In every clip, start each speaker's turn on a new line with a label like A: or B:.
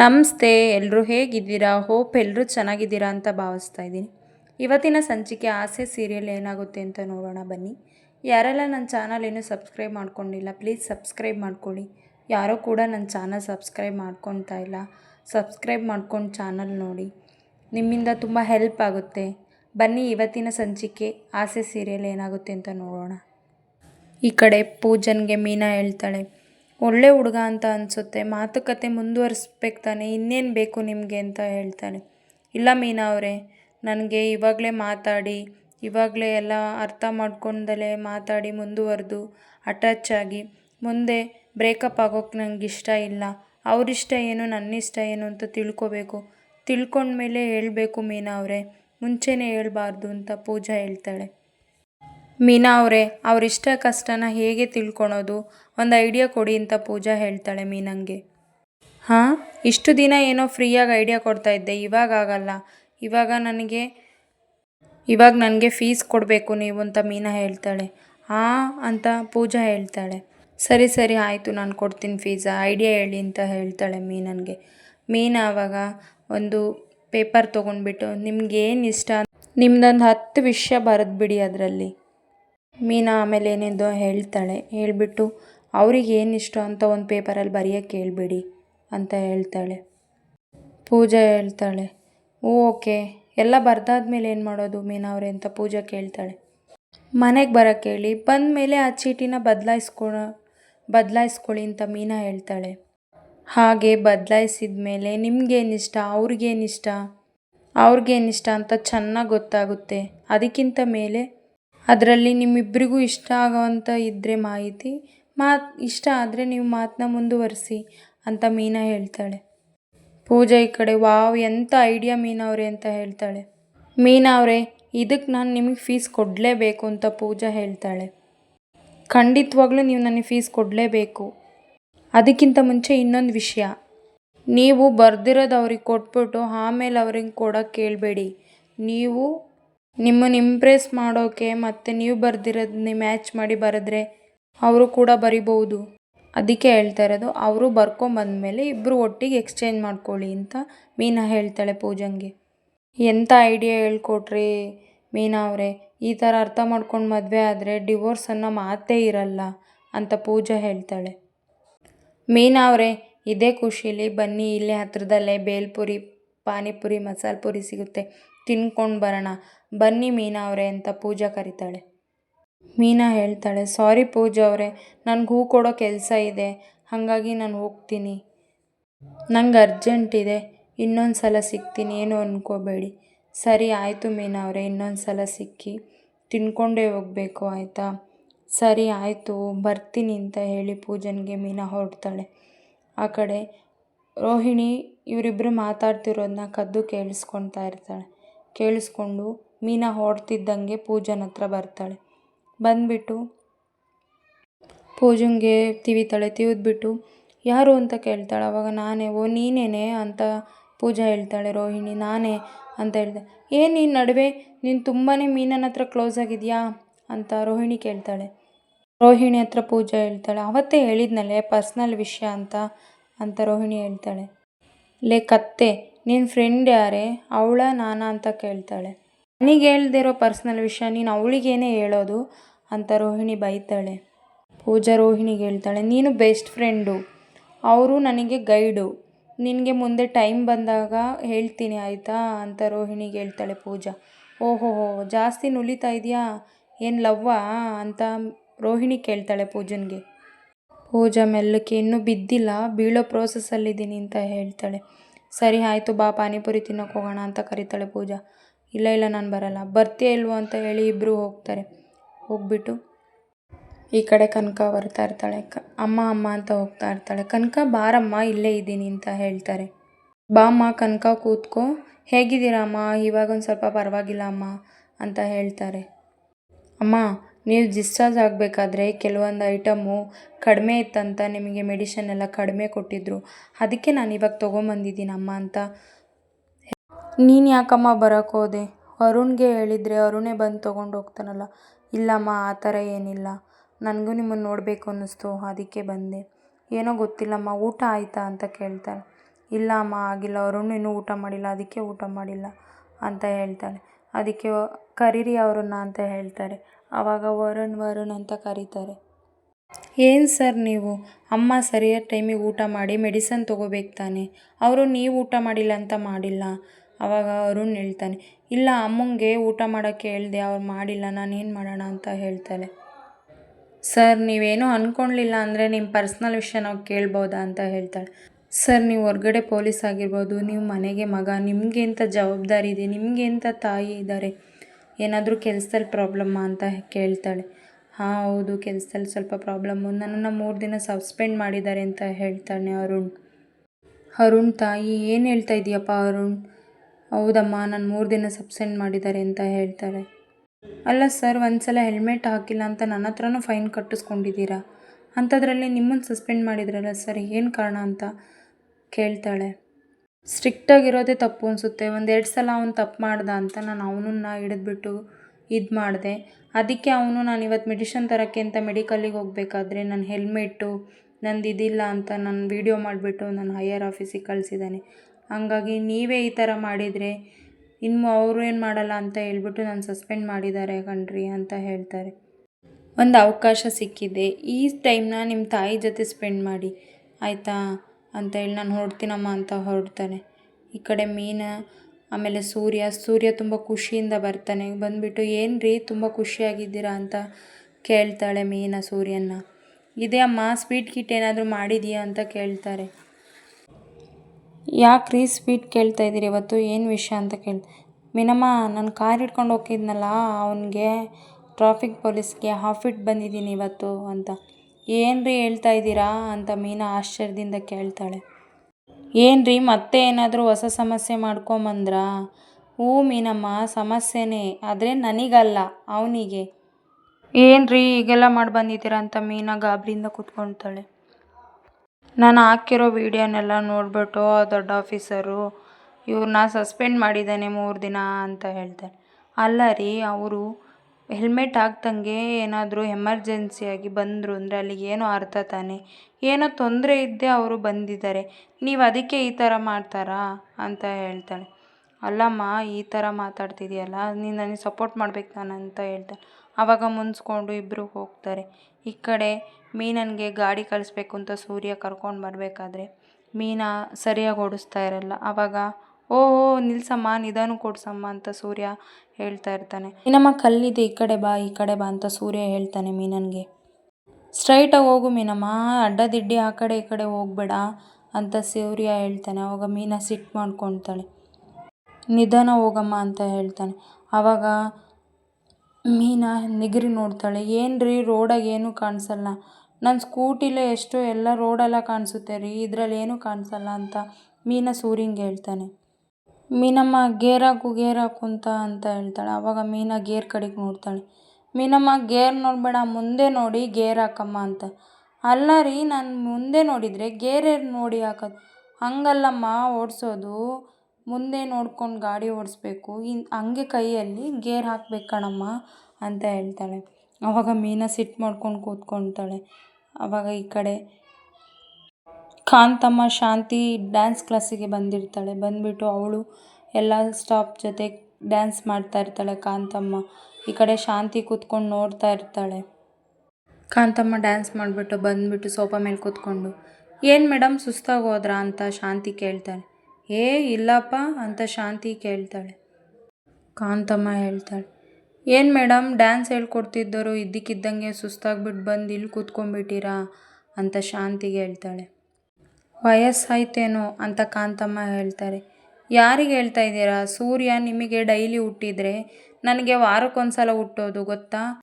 A: ನಮಸ್ತೆ ಎಲ್ಲರೂ ಹೇಗಿದ್ದೀರಾ? ಹೋಪ್ ಎಲ್ಲರೂ ಚೆನ್ನಾಗಿದ್ದೀರಾ ಅಂತ ಭಾವಿಸ್ತಾ ಇದ್ದೀನಿ. ಇವತ್ತಿನ ಸಂಚಿಕೆ ಆಸೆ ಸೀರಿಯಲ್ ಏನಾಗುತ್ತೆ ಅಂತ ನೋಡೋಣ ಬನ್ನಿ. ಯಾರೆಲ್ಲ ನನ್ನ ಚಾನಲ್ ಇನ್ನೂ ಸಬ್ಸ್ಕ್ರೈಬ್ ಮಾಡ್ಕೊಂಡಿಲ್ಲ, ಪ್ಲೀಸ್ ಸಬ್ಸ್ಕ್ರೈಬ್ ಮಾಡ್ಕೊಳ್ಳಿ. ಯಾರೋ ಕೂಡ ನನ್ನ ಚಾನಲ್ ಸಬ್ಸ್ಕ್ರೈಬ್ ಮಾಡ್ಕೊತಾ ಇಲ್ಲ, ಸಬ್ಸ್ಕ್ರೈಬ್ ಮಾಡ್ಕೊಂಡು ಚಾನಲ್ ನೋಡಿ. ನಿಮ್ಮಿಂದ ತುಂಬ ಹೆಲ್ಪ್ ಆಗುತ್ತೆ. ಬನ್ನಿ ಇವತ್ತಿನ ಸಂಚಿಕೆ ಆಸೆ ಸೀರಿಯಲ್ ಏನಾಗುತ್ತೆ ಅಂತ ನೋಡೋಣ. ಈ ಕಡೆ ಪೂಜನ್ಗೆ ಮೀನಾ ಹೇಳ್ತಾಳೆ ಒಳ್ಳೆ ಹುಡುಗ ಅಂತ ಅನಿಸುತ್ತೆ. ಮಾತುಕತೆ ಮುಂದುವರಿಸ್ಬೇಕು ತಾನೆ. ಇನ್ನೇನು ಬೇಕು ನಿಮಗೆ ಅಂತ ಹೇಳ್ತಾನೆ. ಇಲ್ಲ ಮೀನಾ ಅವರೇ, ನನಗೆ ಇವಾಗಲೇ ಮಾತಾಡಿ, ಇವಾಗಲೇ ಎಲ್ಲ ಅರ್ಥ ಮಾಡ್ಕೊಂಡಲೇ ಮಾತಾಡಿ ಮುಂದುವರೆದು ಅಟ್ಯಾಚ್ ಆಗಿ. ಮುಂದೆ ಬ್ರೇಕಪ್ ಆಗೋಕ್ಕೆ ನನಗೆ ಇಷ್ಟ ಇಲ್ಲ. ಅವರಿಷ್ಟ ಏನು ನನ್ನ ಇಷ್ಟ ಏನು ಅಂತ ತಿಳ್ಕೊಬೇಕು. ತಿಳ್ಕೊಂಡ್ಮೇಲೆ ಹೇಳಬೇಕು ಮೀನಾ ಅವರೇ. ಮುಂಚೆನೇ ಹೇಳಬಾರ್ದು ಅಂತ ಪೂಜಾ ಹೇಳ್ತಾಳೆ. ಮೀನಾ ಅವರೇ ಅವರಿಷ್ಟ ಕಷ್ಟನ ಹೇಗೆ ತಿಳ್ಕೊಳೋದು? ಒಂದು ಐಡಿಯಾ ಕೊಡಿ ಅಂತ ಪೂಜಾ ಹೇಳ್ತಾಳೆ ಮೀನಂಗೆ. ಹಾಂ, ಇಷ್ಟು ದಿನ ಏನೋ ಫ್ರೀಯಾಗಿ ಐಡಿಯಾ ಕೊಡ್ತಾ ಇದ್ದೆ, ಇವಾಗ ಆಗಲ್ಲ. ಇವಾಗ ನನಗೆ ಇವಾಗ ನನಗೆ ಫೀಸ್ ಕೊಡಬೇಕು ನೀವು ಅಂತ ಮೀನಾ ಹೇಳ್ತಾಳೆ. ಹಾಂ ಅಂತ ಪೂಜಾ ಹೇಳ್ತಾಳೆ. ಸರಿ ಸರಿ, ಆಯಿತು, ನಾನು ಕೊಡ್ತೀನಿ ಫೀಸಾ, ಐಡಿಯಾ ಹೇಳಿ ಅಂತ ಹೇಳ್ತಾಳೆ ಮೀನನ್ಗೆ ಮೀನಾ ಆವಾಗ ಒಂದು ಪೇಪರ್ ತೊಗೊಂಡ್ಬಿಟ್ಟು, ನಿಮ್ಗೇನು ಇಷ್ಟ? ನಿಮ್ದೊಂದು ಹತ್ತು ವಿಷಯ ಬರೆದ್ಬಿಡಿ ಅದರಲ್ಲಿ. ಮೀನಾ ಆಮೇಲೆ ಏನೇನೋ ಹೇಳ್ತಾಳೆ. ಹೇಳಿಬಿಟ್ಟು, ಅವ್ರಿಗೆ ಏನಿಷ್ಟ ಅಂತ ಒಂದು ಪೇಪರಲ್ಲಿ ಬರೆಯೋಕ್ಕೆ ಹೇಳ್ಬಿಡಿ ಅಂತ ಹೇಳ್ತಾಳೆ. ಪೂಜಾ ಹೇಳ್ತಾಳೆ ಓಕೆ. ಎಲ್ಲ ಬರ್ದಾದ್ಮೇಲೆ ಏನು ಮಾಡೋದು ಮೀನಾ ಅವರೇ ಅಂತ ಪೂಜಾ ಕೇಳ್ತಾಳೆ. ಮನೆಗೆ ಬರೋಕ್ಕೆ ಹೇಳಿ ಬಂದ ಮೇಲೆ ಆ ಚೀಟಿನ ಬದಲಾಯಿಸ್ಕೊ ಬದಲಾಯಿಸ್ಕೊಳ್ಳಿ ಅಂತ ಮೀನಾ ಹೇಳ್ತಾಳೆ. ಹಾಗೆ ಬದಲಾಯಿಸಿದ ಮೇಲೆ ನಿಮಗೇನಿಷ್ಟ ಅವ್ರಿಗೇನಿಷ್ಟ ಅವ್ರಿಗೇನಿಷ್ಟ ಅಂತ ಚೆನ್ನಾಗಿ ಗೊತ್ತಾಗುತ್ತೆ. ಅದಕ್ಕಿಂತ ಮೇಲೆ ಅದರಲ್ಲಿ ನಿಮ್ಮಿಬ್ಬರಿಗೂ ಇಷ್ಟ ಆಗೋವಂಥ ಇದ್ದರೆ ಮಾಹಿತಿ, ಮಾತು, ಇಷ್ಟ ಆದರೆ ನೀವು ಮಾತನ್ನ ಮುಂದುವರಿಸಿ ಅಂತ ಮೀನಾ ಹೇಳ್ತಾಳೆ. ಪೂಜಾ ಈ ಕಡೆ, ವಾವ್ ಎಂಥ ಐಡಿಯಾ ಮೀನಾ ಅವರೇ ಅಂತ ಹೇಳ್ತಾಳೆ. ಮೀನಾ ಅವರೇ ಇದಕ್ಕೆ ನಾನು ನಿಮಗೆ ಫೀಸ್ ಕೊಡಲೇಬೇಕು ಅಂತ ಪೂಜಾ ಹೇಳ್ತಾಳೆ. ಖಂಡಿತವಾಗ್ಲೂ ನೀವು ನನಗೆ ಫೀಸ್ ಕೊಡಲೇಬೇಕು. ಅದಕ್ಕಿಂತ ಮುಂಚೆ ಇನ್ನೊಂದು ವಿಷಯ. ನೀವು ಬರ್ದಿರೋದು ಅವ್ರಿಗೆ ಕೊಟ್ಬಿಟ್ಟು ಆಮೇಲೆ ಅವ್ರಿಗೆ ಕೊಡೋಕ್ಕೆ ಕೇಳಬೇಡಿ. ನೀವು ನಿಮ್ಮನ್ನು ಇಂಪ್ರೆಸ್ ಮಾಡೋಕ್ಕೆ ಮತ್ತು ನೀವು ಬರೆದಿರೋದನ್ನೇ ಮ್ಯಾಚ್ ಮಾಡಿ ಬರೆದ್ರೆ ಅವರು ಕೂಡ ಬರಿಬೋದು ಅದಕ್ಕೆ ಹೇಳ್ತಾ ಇರೋದು, ಅವರು ಬರ್ಕೊಂಬಂದಮೇಲೆ ಇಬ್ಬರು ಒಟ್ಟಿಗೆ ಎಕ್ಸ್ಚೇಂಜ್ ಮಾಡ್ಕೊಳ್ಳಿ ಅಂತ ಮೀನಾ ಹೇಳ್ತಾಳೆ ಪೂಜಂಗೆ. ಎಂಥ ಐಡಿಯಾ ಹೇಳ್ಕೊಟ್ರಿ ಮೀನಾ ಅವರೇ? ಈ ಥರ ಅರ್ಥ ಮಾಡ್ಕೊಂಡು ಮದುವೆ ಆದರೆ ಡಿವೋರ್ಸ್ ಅನ್ನೋ ಮಾತೇ ಇರಲ್ಲ ಅಂತ ಪೂಜಾ ಹೇಳ್ತಾಳೆ. ಮೀನಾ ಅವರೇ, ಇದೇ ಖುಷಿಲಿ ಬನ್ನಿ, ಇಲ್ಲೇ ಹತ್ರದಲ್ಲೇ ಬೇಲ್ಪುರಿ, ಪಾನಿಪುರಿ ಮಸಾಲೆ ಪುರಿ ಸಿಗುತ್ತೆ. ತಿನ್ಕೊಂಡು ಬರೋಣ. ಬನ್ನಿ ಮೀನಾ ಅವರೇ ಅಂತ ಪೂಜಾ ಕರೀತಾಳೆ. ಮೀನಾ ಹೇಳ್ತಾಳೆ, ಸಾರಿ ಪೂಜಾ ಅವರೇ, ನನಗೆ ಹೂ ಕೊಡೋ ಕೆಲಸ ಇದೆ, ಹಾಗಾಗಿ ನಾನು ಹೋಗ್ತೀನಿ. ನಂಗೆ ಅರ್ಜೆಂಟ್ ಇದೆ ಇನ್ನೊಂದು ಸಲ ಸಿಗ್ತೀನಿ. ಏನು ಅಂದ್ಕೋಬೇಡಿ ಸರಿ, ಆಯಿತು ಮೀನಾ ಅವರೇ ಇನ್ನೊಂದು ಸಲ ಸಿಕ್ಕಿ ತಿನ್ಕೊಂಡೇ ಹೋಗಬೇಕು, ಆಯಿತಾ? ಸರಿ, ಆಯಿತು, ಬರ್ತೀನಿ, ಅಂತ ಹೇಳಿ ಪೂಜನ್ಗೆ ಮೀನಾ ಹೊರಡ್ತಾಳೆ. ಆ ಕಡೆ ರೋಹಿಣಿ ಇವರಿಬ್ಬರು ಮಾತಾಡ್ತಿರೋದನ್ನ ಕದ್ದು ಕೇಳಿಸ್ಕೊತಾ ಇರ್ತಾಳೆ. ಕೇಳಿಸ್ಕೊಂಡು ಮೀನಾ ಹೊಡ್ತಿದ್ದಂಗೆ ಪೂಜನ ಹತ್ರ ಬರ್ತಾಳೆ. ಬಂದುಬಿಟ್ಟು ಪೂಜಂಗೆ ತಿವಿತಾಳೆ ತಿವಿದ್ಬಿಟ್ಟು, ಯಾರು ಅಂತ ಕೇಳ್ತಾಳೆ ಅವಾಗ ನಾನೇ? ಓ, ನೀನೇನೆ? ಅಂತ ಪೂಜಾ ಹೇಳ್ತಾಳೆ. ರೋಹಿಣಿ, ನಾನೇ? ಅಂತ ಹೇಳ್ದೆ. ಏನು ನೀನು ನಡುವೆ? ನೀನು ತುಂಬಾ ಮೀನನ ಹತ್ರ ಕ್ಲೋಸ್ ಆಗಿದೆಯಾ? ಅಂತ ರೋಹಿಣಿ ಕೇಳ್ತಾಳೆ. ರೋಹಿಣಿ ಹತ್ರ ಪೂಜಾ ಹೇಳ್ತಾಳೆ. ಅವತ್ತೇ ಹೇಳಿದ್ನಲ್ಲೇ ಪರ್ಸ್ನಲ್ ವಿಷಯ ಅಂತ? ಅಂತ ರೋಹಿಣಿ ಹೇಳ್ತಾಳೆ. ಲೇ, ಕತ್ತೆ ನಿನ್ನ ಫ್ರೆಂಡ್ ಯಾರೇ, ಅವಳ ನಾನಾ ಅಂತ ಕೇಳ್ತಾಳೆ. ನನಗೆ ಹೇಳ್ದಿರೋ ಪರ್ಸ್ನಲ್ ವಿಷಯ ನೀನು ಅವಳಿಗೇನೆ ಹೇಳೋದು ಅಂತ ರೋಹಿಣಿ ಬೈತಾಳೆ. ಪೂಜಾ ರೋಹಿಣಿಗೆ ಹೇಳ್ತಾಳೆ, ನೀನು ಬೆಸ್ಟ್ ಫ್ರೆಂಡು ಅವರು ನನಗೆ ಗೈಡು ನಿನಗೆ ಮುಂದೆ ಟೈಮ್ ಬಂದಾಗ ಹೇಳ್ತೀನಿ ಆಯಿತಾ ಅಂತ ರೋಹಿಣಿಗೆ ಹೇಳ್ತಾಳೆ ಪೂಜಾ. ಓಹೋ ಜಾಸ್ತಿ ನುಲಿತಾ ಇದೆಯಾ? ಏನು ಲವ್ವಾ ಅಂತ ರೋಹಿಣಿ ಕೇಳ್ತಾಳೆ ಪೂಜನ್ಗೆ. ಪೂಜಾ ಮೆಲ್ಲಕ್ಕೆ ಇನ್ನೂ ಬಿದ್ದಿಲ್ಲ, ಬೀಳೋ ಪ್ರೋಸೆಸ್ಸಲ್ಲಿದ್ದೀನಿ ಅಂತ ಹೇಳ್ತಾಳೆ. ಸರಿ ಆಯಿತು ಬಾ, ಪಾನಿಪುರಿ ತಿನ್ನೋಕೆ ಹೋಗೋಣ ಅಂತ ಕರಿತಾಳೆ ಪೂಜಾ. ಇಲ್ಲ ಇಲ್ಲ, ನಾನು ಬರಲ್ಲ. ಬರ್ತೀಯ ಇಲ್ವೋ ಅಂತ ಹೇಳಿ ಇಬ್ಬರು ಹೋಗ್ತಾರೆ. ಹೋಗ್ಬಿಟ್ಟು ಈ ಕಡೆ ಕನಕ ಬರ್ತಾ ಇರ್ತಾಳೆ. ಕ, ಅಮ್ಮ ಅಮ್ಮ ಅಂತ ಹೋಗ್ತಾ ಇರ್ತಾಳೆ. ಕನಕ, ಬಾರಮ್ಮ, ಇಲ್ಲೇ ಇದ್ದೀನಿ ಅಂತ ಹೇಳ್ತಾರೆ. ಬಾ ಅಮ್ಮ ಕನಕ, ಕೂತ್ಕೋ. ಹೇಗಿದ್ದೀರಾ, ಅಮ್ಮ? ಇವಾಗ ಒಂದು ಸ್ವಲ್ಪ ಪರವಾಗಿಲ್ಲ, ಅಮ್ಮ ಅಂತ ಹೇಳ್ತಾರೆ. ಅಮ್ಮ ನೀವು ಡಿಸ್ಚಾರ್ಜ್ ಆಗಬೇಕಾದ್ರೆ ಕೆಲವೊಂದು ಐಟಮು ಕಡಿಮೆ ಇತ್ತಂತ ನಿಮಗೆ ಮೆಡಿಷನ್ ಎಲ್ಲ ಕಡಿಮೆ ಕೊಟ್ಟಿದ್ದರು ಅದಕ್ಕೆ ನಾನು ಇವಾಗ ತೊಗೊಂಬಂದಿದ್ದೀನಿ ಅಮ್ಮ ಅಂತ ನೀನು ಯಾಕಮ್ಮ ಬರೋಕ್ಕೆ ಹೋದೆ? ಅರುಣ್ಗೆ ಹೇಳಿದರೆ ಅರುಣೇ ಬಂದು ತೊಗೊಂಡು ಹೋಗ್ತಾನಲ್ಲ. ಇಲ್ಲಮ್ಮ, ಆ ಥರ ಏನಿಲ್ಲ. ನನಗೂ ನಿಮ್ಮನ್ನು ನೋಡಬೇಕು ಅನ್ನಿಸ್ತು. ಅದಕ್ಕೆ ಬಂದೆ. ಏನೋ ಗೊತ್ತಿಲ್ಲಮ್ಮ, ಊಟ ಆಯಿತಾ ಅಂತ ಕೇಳ್ತಾಳೆ. ಇಲ್ಲ ಅಮ್ಮ ಆಗಿಲ್ಲ. ಅರುಣ್ ಇನ್ನೂ ಊಟ ಮಾಡಿಲ್ಲ. ಅದಕ್ಕೆ ಊಟ ಮಾಡಿಲ್ಲ ಅಂತ ಹೇಳ್ತಾಳೆ. ಅದಕ್ಕೆ ಕರೀರಿ ಅವ್ರನ್ನ ಅಂತ ಹೇಳ್ತಾರೆ. ಆವಾಗ ವರುಣ್ ವರುಣ್ ಅಂತ ಕರೀತಾರೆ. ಏನು ಸರ್ ನೀವು? ಅಮ್ಮ ಸರಿಯಾದ ಟೈಮಿಗೆ ಊಟ ಮಾಡಿ ಮೆಡಿಸನ್ ತೊಗೋಬೇಕು ತಾನೆ. ಅವರು ನೀವು ಊಟ ಮಾಡಿಲ್ಲ ಅಂತ ಮಾಡಿಲ್ಲ. ಆವಾಗ ಅರುಣ್ ಹೇಳ್ತಾನೆ, ಇಲ್ಲ ಅಮ್ಮಂಗೆ ಊಟ ಮಾಡೋಕ್ಕೆ ಹೇಳಿದೆ, ಅವ್ರು ಮಾಡಿಲ್ಲ ನಾನೇನು ಮಾಡೋಣ ಅಂತ ಹೇಳ್ತಾಳೆ. ಸರ್, ನೀವೇನೂ ಅಂದ್ಕೊಳ್ಲಿಲ್ಲ ಅಂದರೆ ನಿಮ್ಮ ಪರ್ಸ್ನಲ್ ವಿಷಯ ನಾವು ಕೇಳ್ಬೋದಾ ಅಂತ ಹೇಳ್ತಾಳೆ. ಸರ್, ನೀವು ಹೊರಗಡೆ ಪೊಲೀಸ್ ಆಗಿರ್ಬೋದು, ನೀವು ಮನೆಗೆ ಮಗ, ನಿಮಗೆ ಅಂತ ಜವಾಬ್ದಾರಿ ಇದೆ, ನಿಮಗೆ ಅಂತ ತಾಯಿ ಇದ್ದಾರೆ? ಏನಾದರೂ ಕೆಲಸದಲ್ಲಿ ಪ್ರಾಬ್ಲಮ್ಮಾ ಅಂತ ಕೇಳ್ತಾಳೆ. ಹಾಂ, ಹೌದು, ಕೆಲಸದಲ್ಲಿ ಸ್ವಲ್ಪ ಪ್ರಾಬ್ಲಮ್ಮು ನನ್ನನ್ನು ಮೂರು ದಿನ ಸಸ್ಪೆಂಡ್ ಮಾಡಿದ್ದಾರೆ ಅಂತ ಹೇಳ್ತಾನೆ ಅರುಣ್. ಅರುಣ್ ತಾಯಿ, ಏನು ಹೇಳ್ತಾ ಇದೀಯಪ್ಪ ಅರುಣ್? ಹೌದಮ್ಮ, ನಾನು ಮೂರು ದಿನ ಸಬ್ಸೆಂಡ್ ಮಾಡಿದ್ದಾರೆ ಅಂತ ಹೇಳ್ತಾಳೆ. ಅಲ್ಲ ಸರ್ ಒಂದ್ಸಲ ಹೆಲ್ಮೆಟ್ ಹಾಕಿಲ್ಲ ಅಂತ ನನ್ನ ಹತ್ರನೂ ಫೈನ್ ಕಟ್ಟಿಸ್ಕೊಂಡಿದ್ದೀರಾ? ಅಂಥದ್ರಲ್ಲಿ ನಿಮ್ಮನ್ನು ಸಸ್ಪೆಂಡ್ ಮಾಡಿದ್ರಲ್ಲ ಸರ್ ಏನು ಕಾರಣ ಅಂತ ಕೇಳ್ತಾಳೆ. ಸ್ಟ್ರಿಕ್ಟಾಗಿರೋದೇ ತಪ್ಪು ಅನಿಸುತ್ತೆ. ಒಂದೆರಡು ಸಲ ಅವ್ನು ತಪ್ಪು ಮಾಡ್ದ ಅಂತ ನಾನು ಅವನನ್ನ ಹಿಡಿದ್ಬಿಟ್ಟು ಇದು ಮಾಡಿದೆ. ಅದಕ್ಕೆ ಅವನು ನಾನು ಇವತ್ತು ಮೆಡಿಷನ್ ತರೋಕ್ಕೆ ಅಂತ ಮೆಡಿಕಲ್ಲಿಗೆ ಹೋಗಬೇಕಾದ್ರೆ ನನ್ನ ಹೆಲ್ಮೆಟ್ಟು ನಂದು ಇದಿಲ್ಲ ಅಂತ ನಾನು ವೀಡಿಯೋ ಮಾಡಿಬಿಟ್ಟು ನನ್ನ ಹೈಯರ್ ಆಫೀಸಿಗೆ ಕಳಿಸಿದ್ದಾನೆ ಹಂಗಾಗಿ ನೀವೇ ಈ ಥರ ಮಾಡಿದರೆ ಇನ್ನು ಅವರು ಏನು ಮಾಡಲ್ಲ ಅಂತ ಹೇಳ್ಬಿಟ್ಟು ನಾನು ಸಸ್ಪೆಂಡ್ ಮಾಡಿದ್ದಾರೆ ಕಣ್ರಿ ಅಂತ ಹೇಳ್ತಾರೆ. ಒಂದು ಅವಕಾಶ ಸಿಕ್ಕಿದೆ. ಈ ಟೈಮ್ನ ನಿಮ್ಮ ತಾಯಿ ಜೊತೆ ಸ್ಪೆಂಡ್ ಮಾಡಿ. ಆಯಿತಾ? ಅಂತ ಹೇಳಿ ನಾನು ಹೊರಡ್ತೀನಮ್ಮ ಅಂತ ಹೊರಡ್ತಾನೆ. ಈ ಕಡೆ ಮೀನಾ, ಆಮೇಲೆ ಸೂರ್ಯ ಸೂರ್ಯ ತುಂಬ ಖುಷಿಯಿಂದ ಬರ್ತಾನೆ. ಬಂದುಬಿಟ್ಟು ಏನು ರೀ ತುಂಬ ಖುಷಿಯಾಗಿದ್ದೀರಾ ಅಂತ ಕೇಳ್ತಾಳೆ ಮೀನ ಸೂರ್ಯನ ಇದೇ ಅಮ್ಮ ಸ್ವೀಟ್ ಗಿಟ್ ಏನಾದರೂ ಮಾಡಿದೀಯಾ ಅಂತ ಕೇಳ್ತಾರೆ. ಯಾಕೆ ರೀ ಸ್ವೀಟ್ ಕೇಳ್ತಾ ಇದ್ದೀರಿ ಇವತ್ತು? ಏನು ವಿಷಯ ಅಂತ ಕೇಳ್ತ ಮೀನಮ್ಮ, ನಾನು ಕಾರ್ ಹಿಡ್ಕೊಂಡು ಹೋಗಿದ್ನಲ್ಲ ಅವನಿಗೆ ಟ್ರಾಫಿಕ್ ಪೊಲೀಸ್ಗೆ ಹಾಫ್ ಇಟ್ ಬಂದಿದ್ದೀನಿ ಇವತ್ತು, ಅಂತ. ಏನು ರೀ ಹೇಳ್ತಾ ಇದ್ದೀರಾ ಅಂತ ಮೀನಾ ಆಶ್ಚರ್ಯದಿಂದ ಕೇಳ್ತಾಳೆ. ಏನ್ರಿ ಮತ್ತೆ ಏನಾದರೂ ಹೊಸ ಸಮಸ್ಯೆ ಮಾಡ್ಕೊಂಬಂದ್ರಾ? ಹ್ಞೂ ಮೀನಮ್ಮ, ಸಮಸ್ಯೆನೇ, ಆದರೆ ನನಗಲ್ಲ, ಅವನಿಗೆ. ಏನ್ರಿ ರೀ ಹೀಗೆಲ್ಲ ಮಾಡಿ ಬಂದಿದ್ದೀರಾ ಅಂತ ಮೀನಾ ಗಾಬರಿಯಿಂದ ಕೂತ್ಕೊಳ್ತಾಳೆ. ನಾನು ಹಾಕಿರೋ ವೀಡಿಯೋನೆಲ್ಲ ನೋಡಿಬಿಟ್ಟು ದೊಡ್ಡ ಆಫೀಸರು ಇವ್ರನ್ನ ಸಸ್ಪೆಂಡ್ ಮಾಡಿದ್ದಾನೆ ಮೂರು ದಿನ ಅಂತ ಹೇಳ್ತಾರೆ ಅಲ್ಲ ರೀ, ಅವರು ಹೆಲ್ಮೆಟ್ ಹಾಕ್ದಂಗೆ ಏನಾದರೂ ಎಮರ್ಜೆನ್ಸಿಯಾಗಿ ಬಂದರು ಅಂದರೆ ಅಲ್ಲಿಗೆ ಏನೋ ಅರ್ಥ ತಾನೆ? ಏನೋ ತೊಂದರೆ ಇದ್ದೇ ಅವರು ಬಂದಿದ್ದಾರೆ. ನೀವು ಅದಕ್ಕೆ ಈ ಥರ ಮಾಡ್ತಾರಾ? ಅಂತ ಹೇಳ್ತಾಳೆ. ಅಲ್ಲಮ್ಮ, ಈ ಥರ ಮಾತಾಡ್ತಿದೆಯಲ್ಲ, ನೀನು ನನಗೆ ಸಪೋರ್ಟ್ ಮಾಡ್ಬೇಕು ನಾನು ಅಂತ ಹೇಳ್ತಾಳೆ. ಆವಾಗ ಮುನ್ಸ್ಕೊಂಡು ಇಬ್ಬರು ಹೋಗ್ತಾರೆ. ಈ ಕಡೆ ಮೀನನ್ಗೆ ಗಾಡಿ ಕಳಿಸ್ಬೇಕು ಅಂತ ಸೂರ್ಯ ಕರ್ಕೊಂಡು ಬರಬೇಕಾದ್ರೆ ಮೀನಾ ಸರಿಯಾಗಿ ಓಡಿಸ್ತಾ ಇರಲ್ಲ. ಆವಾಗ ಓ ನಿಲ್ಸಮ್ಮ, ನಿಧಾನಕ್ಕೆ ಓಡಿಸಮ್ಮ ಅಂತ ಸೂರ್ಯ ಹೇಳ್ತಾ ಇರ್ತಾನೆ. ಮೀನಮ್ಮ ಕಲ್ಲಿದೆ, ಈ ಕಡೆ ಬಾ, ಈ ಕಡೆ ಬಾ ಅಂತ ಸೂರ್ಯ ಹೇಳ್ತಾನೆ ಮೀನನ್ಗೆ. ಸ್ಟ್ರೈಟಾಗಿ ಹೋಗು ಮೀನಮ್ಮ ಅಡ್ಡದಿಡ್ಡಿ ಆ ಕಡೆ, ಈ ಕಡೆ ಹೋಗ್ಬೇಡ ಅಂತ ಸೂರ್ಯ ಹೇಳ್ತಾನೆ. ಅವಾಗ ಮೀನ ಸಿಟ್ಟು ಮಾಡ್ಕೊತಾಳೆ ನಿಧಾನ ಹೋಗಮ್ಮ ಅಂತ ಹೇಳ್ತಾನೆ. ಆವಾಗ ಮೀನ ನಿಗರಿ ನೋಡ್ತಾಳೆ. ಏನು ರೀ ರೋಡಾಗ ಏನೂ ಕಾಣಿಸಲ್ಲ. ನನ್ನ ಸ್ಕೂಟಿಲೇ ಎಷ್ಟು ಎಲ್ಲ ರೋಡೆಲ್ಲ ಕಾಣಿಸುತ್ತೆ ರೀ, ಇದರಲ್ಲಿ ಏನೂ ಕಾಣಿಸಲ್ಲ ಅಂತ ಮೀನ ಸೂರ್ಯಂಗೆ ಹೇಳ್ತಾನೆ. ಮೀನಮ್ಮ ಗೇರ್ ಹಾಕು ಗೇರ್ ಹಾಕು ಅಂತ ಅಂತ ಹೇಳ್ತಾಳೆ. ಆವಾಗ ಮೀನ ಗೇರ್ ಕಡೆಗೆ ನೋಡ್ತಾಳೆ. ಮೀನಮ್ಮ, ಗೇರ್ ನೋಡಬೇಡ, ಮುಂದೆ ನೋಡಿ ಗೇರ್ ಹಾಕಮ್ಮ ಅಂತ. ಅಲ್ಲ ರೀ, ನಾನು ಮುಂದೆ ನೋಡಿದರೆ ಗೇರ್ ನೋಡಿ ಹಾಕೋದು? ಹಂಗಲ್ಲಮ್ಮ, ಓಡಿಸೋದು. ಮುಂದೆ ನೋಡ್ಕೊಂಡು ಗಾಡಿ ಓಡಿಸ್ಬೇಕು. ಇನ್, ಹಂಗೆ ಕೈಯಲ್ಲಿ ಗೇರ್ ಹಾಕ್ಬೇಕು ಕಣಮ್ಮ ಅಂತ ಹೇಳ್ತಾಳೆ. ಆವಾಗ ಮೀನ ಸಿಟ್ಟು ಮಾಡ್ಕೊಂಡು ಕೂತ್ಕೊತಾಳೆ. ಆವಾಗ ಈ ಕಡೆ ಕಾಂತಮ್ಮ ಶಾಂತಿ ಡ್ಯಾನ್ಸ್ ಕ್ಲಾಸಿಗೆ ಬಂದಿರ್ತಾಳೆ. ಬಂದುಬಿಟ್ಟು ಅವಳು ಎಲ್ಲ ಸ್ಟಾಪ್ ಜೊತೆ ಡ್ಯಾನ್ಸ್ ಮಾಡ್ತಾ ಇರ್ತಾಳೆ ಕಾಂತಮ್ಮ. ಈ ಕಡೆ ಶಾಂತಿ ಕೂತ್ಕೊಂಡು ನೋಡ್ತಾ ಇರ್ತಾಳೆ. ಕಾಂತಮ್ಮ ಡ್ಯಾನ್ಸ್ ಮಾಡಿಬಿಟ್ಟು ಬಂದುಬಿಟ್ಟು ಸೋಫಾ ಮೇಲೆ ಕೂತ್ಕೊಂಡು, ಏನು ಮೇಡಮ್ ಸುಸ್ತಾಗಿ ಹೋದ್ರಾ? ಅಂತ ಶಾಂತಿ ಕೇಳ್ತಾಳೆ. ಏ, ಇಲ್ಲಪ್ಪ, ಅಂತ ಶಾಂತಿ ಕೇಳ್ತಾಳೆ. ಕಾಂತಮ್ಮ ಹೇಳ್ತಾಳೆ, ಏನು ಮೇಡಮ್ ಡ್ಯಾನ್ಸ್ ಹೇಳ್ಕೊಡ್ತಿದ್ದರು ಇದ್ದಕ್ಕಿದ್ದಂಗೆ ಸುಸ್ತಾಗ್ಬಿಟ್ಟು ಬಂದು ಇಲ್ಲಿ ಕೂತ್ಕೊಂಡ್ಬಿಟ್ಟಿರಾ ಅಂತ ಶಾಂತಿಗೆ ಹೇಳ್ತಾಳೆ. ವಯಸ್ಸಾಯ್ತೇನೋ ಅಂತ ಕಾಂತಮ್ಮ ಹೇಳ್ತಾರೆ. ಯಾರಿಗೆ ಹೇಳ್ತಾ ಇದ್ದೀರಾ? ಸೂರ್ಯ ನಿಮಗೆ ಡೈಲಿ ಹುಟ್ಟಿದರೆ ನನಗೆ ವಾರಕ್ಕೊಂದ್ಸಲ ಹುಟ್ಟೋದು ಗೊತ್ತಾ?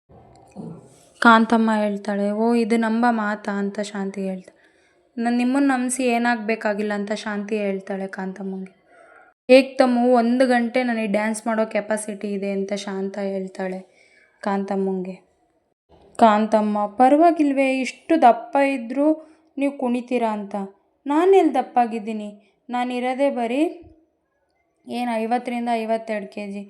A: ಕಾಂತಮ್ಮ ಹೇಳ್ತಾಳೆ, ಓ, ಇದು ನಂಬ ಮಾತಾ ಅಂತ ಶಾಂತಿ ಹೇಳ್ತಾಳೆ ನಾನು ನಿಮ್ಮನ್ನು ನಂಬಿಸಿ ಏನಾಗಬೇಕಾಗಿಲ್ಲ ಅಂತ ಶಾಂತಿ ಹೇಳ್ತಾಳೆ ಕಾಂತಮ್ಮಂಗೆ. ಏಕ್ತಮ್ಮು ಒಂದು ಗಂಟೆ ನನಗೆ ಡ್ಯಾನ್ಸ್ ಮಾಡೋ ಕೆಪಾಸಿಟಿ ಇದೆ ಅಂತ ಶಾಂತ ಹೇಳ್ತಾಳೆ ಕಾಂತಮ್ಮಂಗೆ. ಕಾಂತಮ್ಮ, ಪರವಾಗಿಲ್ವೇ, ಇಷ್ಟು ದಪ್ಪ ಇದ್ದರೂ ನೀವು ಕುಣಿತೀರಾ ಅಂತ? ನಾನೆಲ್ಲಿ ದಪ್ಪಾಗಿದ್ದೀನಿ? ನಾನಿರೋದೇ ಬರೀ ಏನು ಐವತ್ತರಿಂದ ಐವತ್ತೆರಡು ಕೆ ಜಿ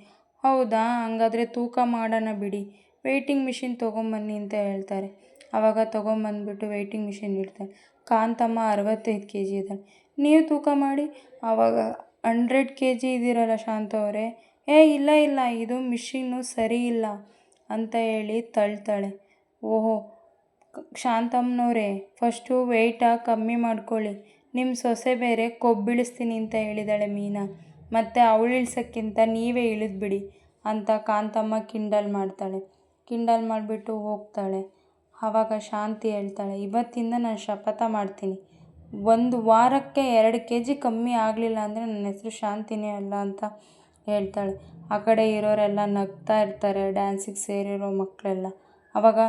A: ಹೌದಾ? ಹಾಗಾದ್ರೆ ತೂಕ ಮಾಡೋಣ ಬಿಡಿ. ವೆಯ್ಟಿಂಗ್ ಮಿಷಿನ್ ತೊಗೊಂಬನ್ನಿ ಅಂತ ಹೇಳ್ತಾರೆ. ಆವಾಗ ತೊಗೊಂಬಂದ್ಬಿಟ್ಟು ವೆಯ್ಟಿಂಗ್ ಮಿಷಿನ್ ಇಡ್ತಾರೆ. ಕಾಂತಮ್ಮ ಅರವತ್ತೈದು ಕೆ ಜಿ ಇದ್ದಾಳೆ. ನೀವು ತೂಕ ಮಾಡಿ. ಆವಾಗ ಹಂಡ್ರೆಡ್ ಕೆ ಜಿ ಇದ್ದೀರಲ್ಲ ಶಾಂತ ಅವರೇ. ಏ, ಇಲ್ಲ ಇಲ್ಲ, ಇದು ಮಿಷಿನ್ನು ಸರಿ ಇಲ್ಲ ಅಂತ ಹೇಳಿ ತಳ್ತಾಳೆ. ಓಹೋ ಶಾಂತಮ್ಮನವರೇ ಫಸ್ಟು ವೆಯ್ಟ ಕಮ್ಮಿ ಮಾಡ್ಕೊಳ್ಳಿ. ನಿಮ್ಮ ಸೊಸೆ ಬೇರೆ ಕೊಬ್ಬಿಳಿಸ್ತೀನಿ ಅಂತ ಹೇಳಿದಾಳೆ ಮೀನಾ. ಮತ್ತು ಅವಳು ಇಳ್ಸೋಕ್ಕಿಂತ ನೀವೇ ಇಳಿದ್ಬಿಡಿ ಅಂತ ಕಾಂತಮ್ಮ ಕಿಂಡಲ್ ಮಾಡ್ತಾಳೆ. ಕಿಂಡಲ್ ಮಾಡಿಬಿಟ್ಟು ಹೋಗ್ತಾಳೆ. ಆವಾಗ ಶಾಂತಿ ಹೇಳ್ತಾಳೆ, ಇವತ್ತಿಂದ ನಾನು ಶಪಥ ಮಾಡ್ತೀನಿ. ಒಂದು ವಾರಕ್ಕೆ ಎರಡು ಕೆ ಜಿ ಕಮ್ಮಿ ಆಗಲಿಲ್ಲ ಅಂದರೆ ನನ್ನ ಹೆಸರು ಶಾಂತಿನೇ ಅಲ್ಲ ಅಂತ ಹೇಳ್ತಾಳೆ. ಆ ಕಡೆ ಇರೋರೆಲ್ಲ ನಗ್ತಾ ಇರ್ತಾರೆ ಡ್ಯಾನ್ಸಿಗೆ ಸೇರಿರೋ ಮಕ್ಕಳೆಲ್ಲ. ಆವಾಗ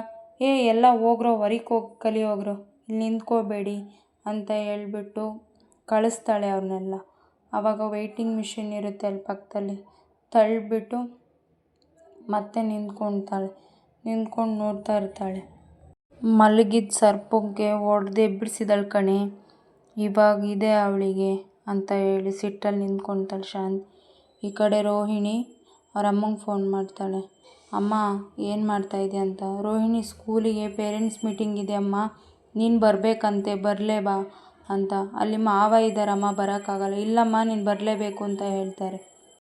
A: ಏ, ಎಲ್ಲ ಹೋಗ್ರೋ ಹೊರಗೆ ಹೋಗಿ ಕಲಿಯೋಗ್ರು ಇಲ್ಲಿ ನಿಂತ್ಕೋಬೇಡಿ ಅಂತ ಹೇಳ್ಬಿಟ್ಟು ಕಳಿಸ್ತಾಳೆ ಅವ್ರನ್ನೆಲ್ಲ. ಆವಾಗ ವೆಯ್ಟಿಂಗ್ ಮಿಷಿನ್ ಇರುತ್ತೆ ಅಲ್ಲಿ ಪಕ್ಕದಲ್ಲಿ. ತಳ್ಳಿಬಿಟ್ಟು ಮತ್ತೆ ನಿಂತ್ಕೊಳ್ತಾಳೆ. ನಿಂತ್ಕೊಂಡು ನೋಡ್ತಾ ಇರ್ತಾಳೆ. ಮಲಗಿದ ಸರ್ಪಕ್ಕೆ ಹೊಡೆದೆ ಬಿಡಿಸಿದಳು ಕಣೆ. ಇವಾಗ ಇದೆ ಅವಳಿಗೆ ಅಂತ ಹೇಳಿ ಸಿಟ್ಟಲ್ಲಿ ನಿಂತ್ಕೊತಾಳೆ ಶಾಂತಿ. ಈ ಕಡೆ ರೋಹಿಣಿ, ಅವ್ರ ಅಮ್ಮಂಗೆ ಫೋನ್ ಮಾಡ್ತಾಳೆ. ಅಮ್ಮ, ಏನು ಮಾಡ್ತಾಯಿದ್ದೆ ಅಂತ. ರೋಹಿಣಿ, ಸ್ಕೂಲಿಗೆ ಪೇರೆಂಟ್ಸ್ ಮೀಟಿಂಗ್ ಇದೆ ಅಮ್ಮ. ನೀನು ಬರಬೇಕಂತೆ, ಬರಲೇ ಬಾ ಅಂತ. ಅಲ್ಲಿ ಮಾವ ಇದ್ದಾರಮ್ಮ ಬರೋಕ್ಕಾಗಲ್ಲ. ಇಲ್ಲಮ್ಮ, ನೀನು ಬರಲೇಬೇಕು ಅಂತ ಹೇಳ್ತಾರೆ.